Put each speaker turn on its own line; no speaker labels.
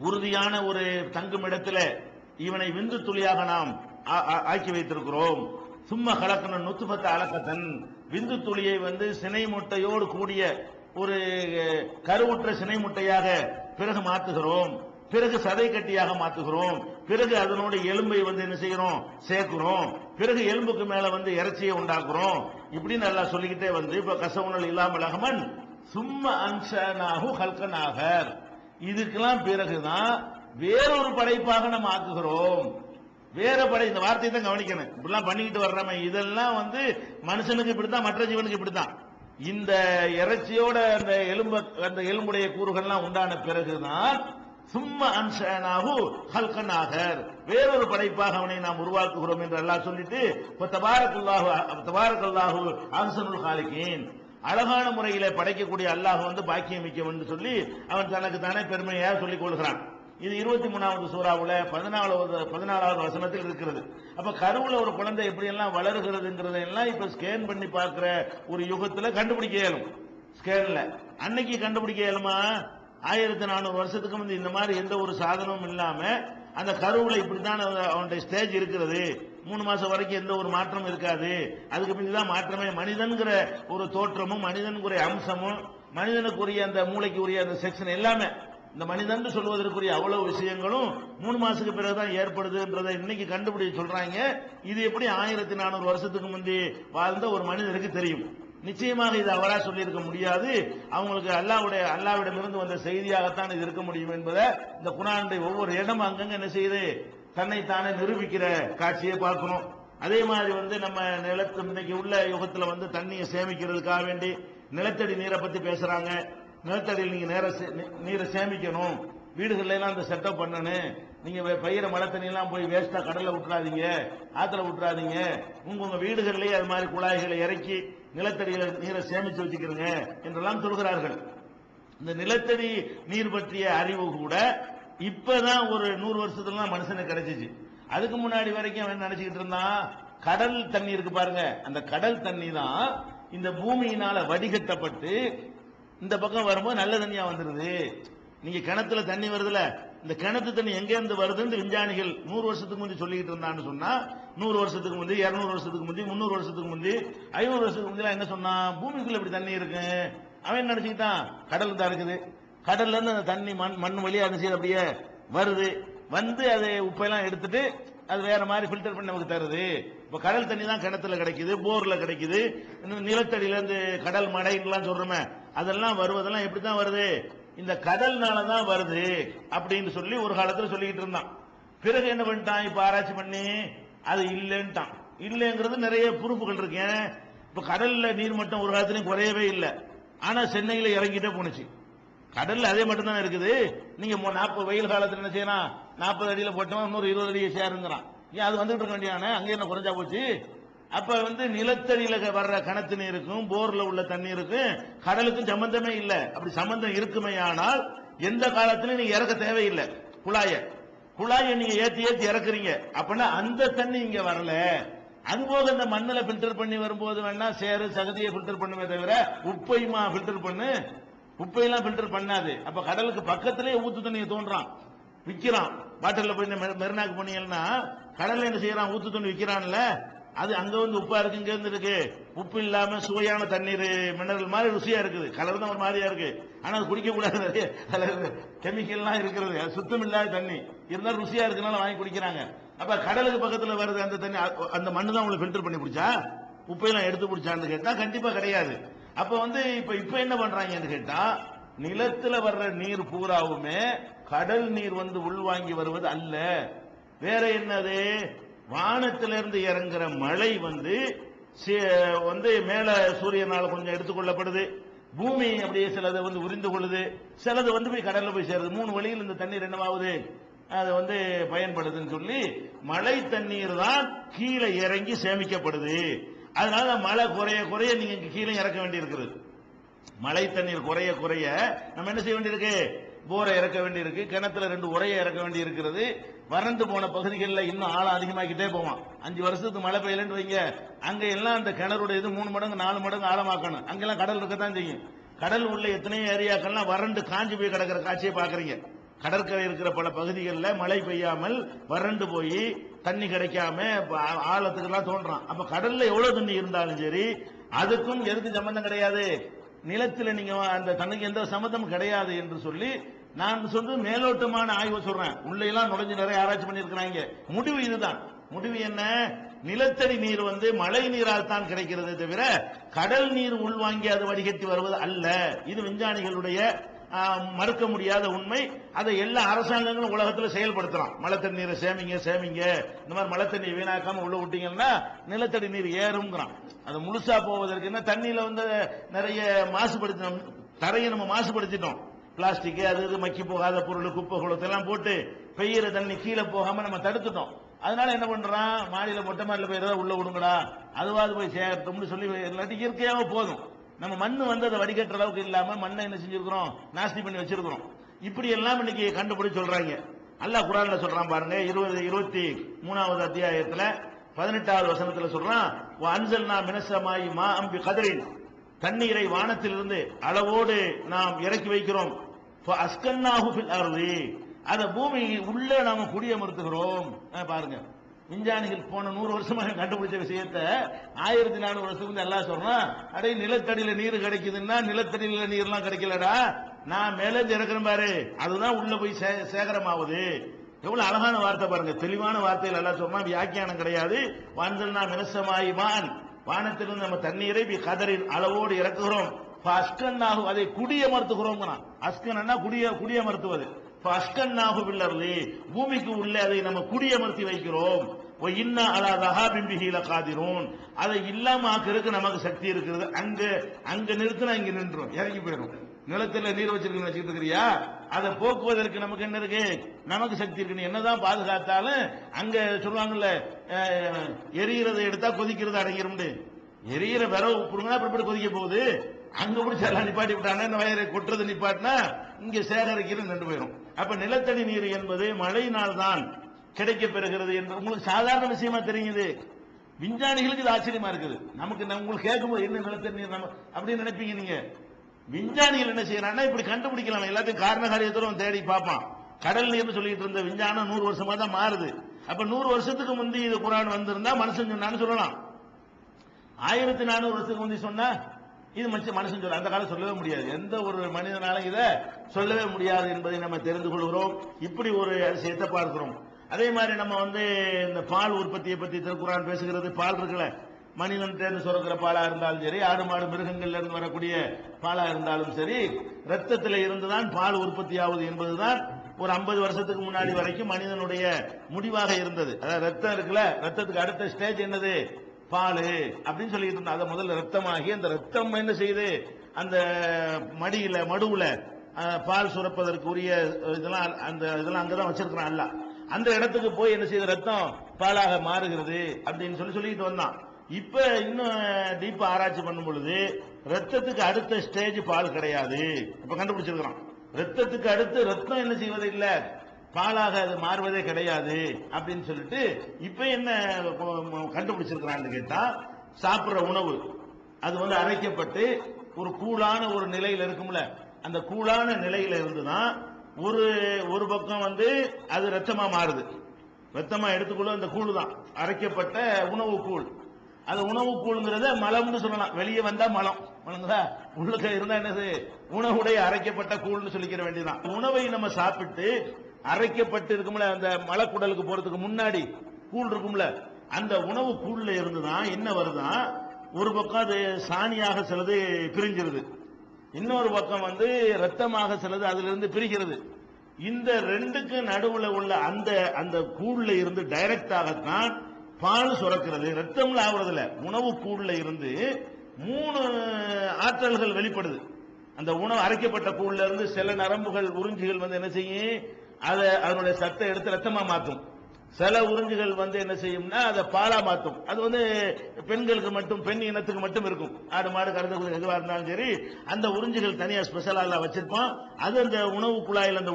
உறுதியான ஒரு தங்கும் இடத்துல இவனை விந்து துளியாக நாம் ஆ- ஆ- ஆக்கி வைத்திருக்கிறோம். சும்மா கலக்கணும் நுத்துபத்த அலக்கத்தன். விந்து துளியை வந்து சினை முட்டையோடு கூடிய ஒரு கருவுற்ற சினை முட்டையாக பிறகு மாத்துகிறோம் பிறகு சதை கட்டியாக மாத்துகிறோம் பிறகு அதனோட எலும்பை வந்து என்ன செய்கிறோம்? சேர்க்கிறோம். பிறகு எலும்புக்கு மேல வந்து இறைச்சியை உண்டாக்குறோம். இப்படின்னு நல்லா சொல்லிக்கிட்டே வந்து இப்ப கசவுணல் இல்லாமல் அகமன் சும்மா அன்சனாகு ஹல்கனாகர். இதுக்கெல்லாம் பிறகுதான் வேறொரு படைப்பாக நம்ம ஆக்குகிறோம். வேற படை இந்த வார்த்தையை தான் கவனிக்கணும். இப்படிலாம் பண்ணிக்கிட்டு வர்றோமே இதெல்லாம் வந்து மனுஷனுக்கு இப்படித்தான் மற்ற ஜீவனுக்கு இப்படித்தான். இந்த இறைச்சியோட அந்த எலும்ப அந்த எலும்புடைய கூறுகள்லாம் உண்டான பிறகுதான் சும்மா அன்சனாகு ஹல்கனாகர் வேறொரு படைப்பாக அவனை நாம் உருவாக்குகிறோம் என்று எல்லாம் சொல்லிட்டு இப்ப தபாரக்குல்லாஹு தபாரக்குல்லாஹு அன்சனுல் ஹாலிகின். அழகான முறையில படைக்கக்கூடிய அல்லாஹ் வந்து பாக்கியமிக்கவன் சொல்லி அவன் தனக்கு தானே பெருமையாக சொல்லிக் கொள்கிறான். இது இருபத்தி மூணாவது சூறாவில் பதினாலாவது பதினாலாவது வசனத்தில் இருக்கிறது. அப்ப கருவுல ஒரு குழந்தை எப்படி எல்லாம் வளருகிறதுங்கிறத எல்லாம் இப்ப ஸ்கேன் பண்ணி பார்க்கிற ஒரு யுகத்தில் கண்டுபிடிக்க இயலும். ஸ்கேன்ல அன்னைக்கு கண்டுபிடிக்க இயலுமா? ஆயிரத்தி நானூறு வருஷத்துக்கு முந்தி இந்த மாதிரி எந்த ஒரு சாதனமும் இல்லாம அந்த கருவுல இப்படித்தான் அவனுடைய ஸ்டேஜ் இருக்கிறது. மூணு மாசம் வரைக்கும் எந்த ஒரு மாற்றமும் இருக்காது. அதுக்கு பிந்தி தான் மாற்றமே. மனிதன்கிற ஒரு தோற்றமும் மனிதனுக்குரிய அம்சமும் மனிதனுக்குரிய அந்த மூளைக்கு உரிய அந்த செக்ஷன் எல்லாமே இந்த மனிதன் சொல்வதற்குரிய அவ்வளவு விஷயங்களும் மூணு மாசத்துக்கு பிறகுதான் ஏற்படுதுன்றதை இன்னைக்கு கண்டுபிடிச்சு சொல்றாங்க. இது எப்படி ஆயிரத்தி நானூறு வருஷத்துக்கு முந்தி வாழ்ந்த ஒரு மனிதனுக்கு தெரியும். நிச்சயமாக இது அவரா சொல்லியிருக்க முடியாது. அவங்களுக்கு அல்லாவுடைய அல்லாவிடமிருந்து வந்த செய்தியாகத்தான் இது இருக்க முடியும் என்பதை இந்த குணானுடைய ஒவ்வொரு இடமும் அங்கங்க என்ன செய்யுது? தன்னைத்தானே நிரூபிக்கிற காட்சியை பார்க்கணும். அதே மாதிரி வந்து நம்ம நிலத்து இன்னைக்கு உள்ள யுகத்துல வந்து தண்ணியை சேமிக்கிறதுக்காக வேண்டி நிலத்தடி நீரை பத்தி பேசுறாங்க. நிலத்தடியில் நீங்க நேர சே- நீரை சேமிக்கணும். வீடுகள்ல எல்லாம் அந்த செட்டப் பண்ணணும். நீங்க பயிர மழை தண்ணியெல்லாம் போய் வேஸ்டா கடல்ல விட்டுறாதீங்க ஆத்துல விட்டுறாதீங்க உங்க உங்க வீடுகள்லயே அது மாதிரி குழாய்களை இறக்கி நிலத்தடியில நீரை சேமிச்சு வச்சுக்கிறீங்க என்றெல்லாம் சொல்கிறார்கள். இந்த நிலத்தடி நீர் பற்றிய அறிவு கூட இப்பதான் ஒரு நூறு வருஷத்துல தான் மனுஷனுக்கு கிடைச்சிச்சு. அதுக்கு முன்னாடி வரைக்கும் அவன் நினைச்சுக்கிட்டு இருந்தான்? கடல் தண்ணி இருக்கு பாருங்க. அந்த கடல் தண்ணி தான் இந்த பூமியினால வடிகட்டப்பட்டு இந்த பக்கம் வரும்போது நல்ல தண்ணியா வந்துருது. நீங்க கிணத்துல தண்ணி வருதுல இந்த கிணத்து தண்ணி எங்க இருந்து வருதுன்னு விஞ்ஞானிகள் நூறு வருஷத்துக்கு முந்தி சொல்லிக்கிட்டு இருந்தான்னு சொன்னா நூறு வருஷத்துக்கு முந்தி இருநூறு வருஷத்துக்கு முந்தி முந்நூறு வருஷத்துக்கு முந்தி ஐநூறு வருஷத்துக்கு முந்தி என்ன சொன்னான்? பூமிக்குள்ள இப்படி தண்ணி இருக்கு. அவன் நினைச்சுக்கிட்டான்? கடல் தான் இருக்குது. கடல்ல இருந்து அந்த தண்ணி மண் மண் வழியா என்ன செய்யுது அப்படியே வருது. வந்து அதை உப்பெல்லாம் எடுத்துட்டு அது வேற மாதிரி ஃபில்டர் பண்ணி நமக்கு தருது. இப்போ கடல் தண்ணி தான் கிணத்துல கிடைக்குது போர்ல கிடைக்குது. நிலத்தடியில இருந்து கடல் மடைன்னுலாம் சொல்றோமே அதெல்லாம் வருவதெல்லாம் எப்படி தான் வருது? இந்த கடல்னால தான் வருது அப்படின்னு சொல்லி ஒரு காலத்தில் சொல்லிக்கிட்டு இருந்தான். பிறகு என்ன பண்ணிட்டான்? இப்ப ஆராய்ச்சி பண்ணி அது இல்லைன்ட்டான். இல்லைங்கிறது நிறைய ப்ரூஃபுகள் இருக்கேன் இப்ப கடல்ல நீர் மட்டம் ஒரு காலத்துலயும் குறையவே இல்லை. ஆனா சென்னையில இறங்கிட்டே போணுச்சு. கடல்ல அதே மட்டும்தான் இருக்குது? நீங்க நாற்பது வெயில் காலத்துல என்ன செய்யலாம்? நாற்பது அடியில போட்டோம் இன்னொரு இருபது அடியை சேருங்கிறான். ஏன் அது வந்துட்டு இருக்க வேண்டியானே அங்கே என்ன குறைஞ்சா போச்சு? அப்ப வந்து நிலத்தடியில வர்ற கணத்து நீருக்கும் போர்ல உள்ள தண்ணீருக்கும் கடலுக்கும் சம்பந்தமே இல்லை. அப்படி சம்பந்தம் இருக்குமே ஆனால் எந்த காலத்திலும் நீங்க இறக்க தேவையில்லை. குழாய. குழாயை நீங்க ஏத்தி ஏத்தி இறக்குறீங்க. அப்படின்னா அந்த தண்ணி இங்க வரல. அது போக இந்த மண்ணில் ஃபில்டர் பண்ணி வரும்போது வேணா சேரு சகதியை ஃபில்டர் பண்ணுமே தவிர உப்பையுமா ஃபில்டர் பண்ணு? குப்பையெல்லாம் ஃபில்டர் பண்ணாது. அப்ப கடலுக்கு பக்கத்திலே ஊத்து தண்ணியை தோன்றான் விற்கிறான் பாட்டில் போய் மெ- மெரினாக்கு போனீங்கன்னா கடல்ல என்ன செய்யறான்? ஊத்து தண்ணி விற்கிறான்ல அது அங்க வந்து உப்பா இருக்கு இங்க இருந்து இருக்கு. உப்பு இல்லாம சுவையான தண்ணீர் மினரல் மாதிரி ருசியா இருக்குது. கலர் தான் ஒரு மாதிரியா இருக்கு. ஆனா அது குடிக்க கூடாது. கெமிக்கல்லாம் இருக்கிறது. சுத்தம் இல்லாத தண்ணி. இருந்தாலும் ருசியா இருக்கனால வாங்கி குடிக்கிறாங்க. அப்ப கடலுக்கு பக்கத்துல வருது அந்த தண்ணி அந்த மண்ணு தான் உங்களுக்கு ஃபில்டர் பண்ணி பிடிச்சா? உப்பையெல்லாம் எடுத்து பிடிச்சான்னு கேட்டா கண்டிப்பா கிடையாது. அப்ப வந்து இப்ப இப்ப என்ன பண்றாங்கன்னு கேட்டா நிலத்துல வர்ற நீர் பூராவுமே கடல் நீர் வந்து உள்வாங்கி வருவது அல்ல. வேற என்னது? வானத்திலிருந்து இறங்குற மழை வந்து வந்து மேல சூரியனால கொஞ்சம் எடுத்துக்கொள்ளப்படுது. பூமி அப்படியே சிலது வந்து உறிந்து கொள்ளுது. சிலது வந்து போய் கடல்ல போய் சேருது. மூணு வழியில் இந்த தண்ணீர் என்னவாகுது அது வந்து பயன்படுதுன்னு சொல்லி மழை தண்ணீர் தான் கீழே இறங்கி சேமிக்கப்படுது. அதனால மழை குறைய குறைய நீங்க இங்க கீழே இறக்க வேண்டியிருக்கிறது மழை தண்ணீர் குறைய குறைய நம்ம என்ன செய்ய வேண்டியிருக்கு? போரை இறக்க வேண்டியிருக்கு. கிணத்துல ரெண்டு உரையை இறக்க வேண்டி இருக்கிறது வறண்டு போன பகுதிகளில் இன்னும் ஆழம் அதிகமாக்கிட்டே போவான். அஞ்சு வருஷத்துக்கு மழை பெய்யலன்னு வைங்க. அங்க எல்லாம் அந்த கிணறுடைய இது மூணு மடங்கு நாலு மடங்கு ஆழமாக்கணும். அங்கெல்லாம் கடல் இருக்கத்தான் செய்யும். கடல் உள்ள எத்தனையோ ஏரியாக்கள்லாம் வறண்டு காஞ்சி போய் கிடக்கிற காட்சியை பாக்குறீங்க கடற்கரை இருக்கிற பல பகுதிகளில் மழை பெய்யாமல் வறண்டு போய் தண்ணி கிடைக்காம இப்ப ஆ- ஆழத்துக்கெல்லாம் தோன்றான். அப்ப கடல்ல எவ்வளவு தண்ணி இருந்தாலும் சரி அதுக்கும் எதுக்கு சம்பந்தம் கிடையாது? நிலத்தில் நீங்க அந்த தண்ணிக்கு எந்த சம்மந்தமும் கிடையாது என்று சொல்லி நான் சொல்றது மேலோட்டமான ஆய்வு சொல்றேன். உள்ளெல்லாம் நுழைஞ்சு நிறைய ஆராய்ச்சி பண்ணிருக்கிறாங்க முடிவு இதுதான். முடிவு என்ன? நிலத்தடி நீர் வந்து மழை நீரால் தான் கிடைக்கிறது தவிர கடல் நீர் உள்வாங்கி அது வடிகட்டி வருவது அல்ல. இது விஞ்ஞானிகளுடைய மறுக்க முடியாத உண்மை. அதை எல்லா அரசாங்கங்களும் உலகத்தில் செயல்படுத்தலாம். மழை தண்ணீரை சேமிங்க சேமிங்க. இந்த மாதிரி மழை தண்ணி வீணாக்காம உள்ள விட்டீங்கன்னா நிலத்தடி நீர் ஏறுங்கிறான் அது முழுசா போவதற்கு என்ன? தண்ணியில வந்து நிறைய மாசுபடுத்தினோம். தரையை நம்ம மாசுபடுத்திட்டோம். பிளாஸ்டிக் அது இது மக்கி போகாத பொருள் குப்பை குளத்தெல்லாம் போட்டு பெய்யற தண்ணி கீழே போகாம நம்ம தடுத்துட்டோம். அதனால என்ன பண்றான்? மாடியில மொட்டை மாடியில போய் உள்ள விடுங்கடா. அதுவாது போய் சேர்த்தோம்னு சொல்லி இல்லாட்டி இயற்கையாக போதும். நம்ம மண் வந்து அதை வடிகட்டுற அளவுக்கு இல்லாம மண்ணை என்ன செஞ்சிருக்கிறோம்? நாஸ்தி பண்ணி வச்சிருக்கிறோம். இப்படி எல்லாம் இன்னைக்கு கண்டுபிடிச்சு சொல்றாங்க. அல்லாஹ் குரான்ல சொல்றான் பாருங்க இருபது இருபத்தி மூணாவது அத்தியாயத்துல பதினெட்டாவது வசனத்துல சொல்றான் அன்சல்னா மினசமாயி மா அம்பி கதிரின் தண்ணீரை வானத்திலிருந்து அளவோடு நாம் இறக்கி வைக்கிறோம். அஸ்கன்னாஹு ஃபில் அர்தி. அதை பூமி உள்ள நாம குடியமர்த்துகிறோம். பாருங்க. விஞ்ஞானிகள் போன நூறு வருஷமாக கண்டுபிடிச்ச விஷயத்த ஆயிரத்தி நானூறு வருஷத்துக்கு எல்லாம் சொல்றான் அடே நிலத்தடியில நீர் கிடைக்குதுன்னா நிலத்தடியில நீர்லாம் கிடைக்கலடா. நான் மேலே இருந்து இறக்குறேன் பாரு. அதுதான் உள்ள போய் சே- சேகரமாகுது. எவ்வளவு அழகான வார்த்தை பாருங்க. தெளிவான வார்த்தைகள் எல்லாம் சொன்னா வியாக்கியானம் கிடையாது. வான்சல்னா நான் மான் வானத்திலிருந்து நம்ம தண்ணீரை கதரின் அளவோடு இறக்குகிறோம். அஸ்கன்னாகு அதை குடியமர்த்துகிறோம் அஸ்கன்னா குடிய குடியமர்த்துவது. அஸ்கன்னாகு பில்லர்லி பூமிக்கு உள்ளே அதை நம்ம குடியமர்த்தி வைக்கிறோம். இன்னா அலா தஹாபிம்பிஹில காதிரூன் அதை இல்லாம ஆக்கிறதுக்கு நமக்கு சக்தி இருக்கிறது அங்க அங்க நிறுத்தினா இங்க நின்றோம் இறங்கி போயிடும் நிலத்துல நீர் வச்சிருக்கணும் வச்சுக்கிட்டு இருக்கிறியா? அதை போக்குவதற்கு நமக்கு என்ன இருக்கு? நமக்கு சக்தி இருக்கு. என்னதான் பாதுகாத்தாலும் அங்க சொல்லுவாங்கல்ல எரியறதை எடுத்தா கொதிக்கிறது அடங்கிரும் எரியிற விரவு புடுங்கினா அப்புறம் கொதிக்க போகுது? அங்க பிடிச்ச எல்லாம் நிப்பாட்டி விட்டாங்க இந்த வயரை கொட்டுறது நிப்பாட்டினா இங்க சேகரிக்கிறது நின்று போயிடும் அப்ப நிலத்தடி நீர் என்பது மழையினால் தான் கிடைக்க பெறுகிறது என்று உங்களுக்கு சாதாரண விஷயமா தெரியுது. விஞ்ஞானிகளுக்கு இது ஆச்சரியமா இருக்குது. நமக்கு நம்ம- உங்களுக்கு கேட்கும்போது என்ன நிலத்தை நீர் நம்ம அப்படின்னு நினைப்பீங்க நீங்க. விஞ்ஞானிகள் என்ன செய்யறாங்கன்னா இப்படி கண்டுபிடிக்கலாம். எல்லாத்தையும் காரண காரியத்தோட தேடி பார்ப்பான். கடல் நீர்னு சொல்லிட்டு இருந்த விஞ்ஞானம் நூறு வருஷமா தான் மாறுது. அப்ப நூறு வருஷத்துக்கு முந்தி இது குரான் வந்திருந்தா மனுஷன் சொன்னான்னு சொல்லலாம். ஆயிரத்தி நானூறு வருஷத்துக்கு முந்தி சொன்னா இது மனுஷன் மனுஷன் சொல்ல அந்த காலம் சொல்லவே முடியாது. எந்த ஒரு மனிதனாலும் இதை சொல்லவே முடியாது என்பதை நம்ம தெரிந்து கொள்கிறோம். இப்படி ஒரு விஷயத்தை பார்க்கிறோம். அதே மாதிரி நம்ம வந்து இந்த பால் உற்பத்தியை பத்தி திருக்குறான் பேசுகிறது? பால் இருக்குல்ல. மனிதன் தேர்ந்து சுரக்கிற பாலா இருந்தாலும் சரி ஆடு மாடு மிருகங்கள்ல இருந்து வரக்கூடிய பாலா இருந்தாலும் சரி ரத்தத்தில் இருந்துதான் பால் உற்பத்தி ஆகுது என்பதுதான் ஒரு 50 வருஷத்துக்கு முன்னாடி வரைக்கும் மனிதனுடைய முடிவாக இருந்தது. அதாவது ரத்தம் இருக்குல்ல ரத்தத்துக்கு அடுத்த ஸ்டேஜ் என்னது? பால் அப்படின்னு சொல்லிட்டு இருந்தா அதை முதல்ல ரத்தமாகி அந்த ரத்தம் என்ன செய்யுது? அந்த மடியில மடுவுல பால் சுரப்பதற்கு உரிய இதெல்லாம் அந்த இதெல்லாம் அங்கதான் வச்சிருக்கிறான் அல்ல அந்த இடத்துக்கு போய் என்ன செய்த ரத்தம் பாலாக மாறுகிறது அப்படின்னு சொல்லி சொல்லிட்டு வந்தான். இப்ப இன்னும் டீப்பா ஆராய்ச்சி பண்ணும் பொழுது ரத்தத்துக்கு அடுத்த ஸ்டேஜ் பால் கிடையாது. இப்ப கண்டுபிடிச்சிருக்கிறான். ரத்தத்துக்கு அடுத்து ரத்தம் என்ன செய்வது இல்லை? பாலாக அது மாறுவதே கிடையாது அப்படின்னு சொல்லிட்டு இப்ப என்ன கண்டுபிடிச்சிருக்கிறான்னு கேட்டா சாப்பிடுற உணவு அது வந்து அரைக்கப்பட்டு ஒரு கூழான ஒரு நிலையில இருக்கும்ல. அந்த கூழான நிலையில இருந்துதான் ஒரு ஒரு பக்கம் வந்து அது ரத்தமா மாறுது. ரத்தமா எடுத்துக்கொள்ள அந்த கூழ் தான். அரைக்கப்பட்ட உணவு கூழ். அது உணவு கூழ்ங்கிறத மலம்னு சொல்லலாம். வெளியே வந்தா மலம். மலங்களா உள்ளுக்க இருந்தா என்னது? உணவுடைய அரைக்கப்பட்ட கூழ்னு சொல்லிக்கிற வேண்டியதான் உணவை நம்ம சாப்பிட்டு அரைக்கப்பட்டு இருக்கும்ல அந்த மலக்குடலுக்கு போறதுக்கு முன்னாடி கூழ் இருக்கும்ல அந்த உணவு கூழ்ல இருந்துதான் என்ன வருதான் ஒரு பக்கம் அது சாணியாக சிலது பிரிஞ்சிருது. இன்னொரு பக்கம் வந்து ரத்தமாக சிலது அதுல இருந்து பிரிகிறது. இந்த ரெண்டுக்கு நடுவுல உள்ள அந்த அந்த கூழ்ல இருந்து டைரக்டாகத்தான் பால் சுரக்கிறது. ரத்தம்ல ஆகுறதுல உணவு கூழ்ல இருந்து மூணு ஆற்றல்கள் வெளிப்படுது. அந்த உணவு அரைக்கப்பட்ட கூழ்ல இருந்து சில நரம்புகள் உறிஞ்சிகள் வந்து என்ன செய்யும்? அதை அதனுடைய சத்தை எடுத்து ரத்தமா மாற்றும். சில உறிஞ்சுகள் வந்து என்ன செய்யும்னா அதை பாலா மாத்தும். அது வந்து பெண்களுக்கு மட்டும் பெண் இனத்துக்கு மட்டும் இருக்கும். ஆடு மாடு கருது எதுவா இருந்தாலும் சரி அந்த உறிஞ்சுகள் தனியா ஸ்பெஷலாக வச்சிருப்போம். அது அந்த உணவு குழாயில் அந்த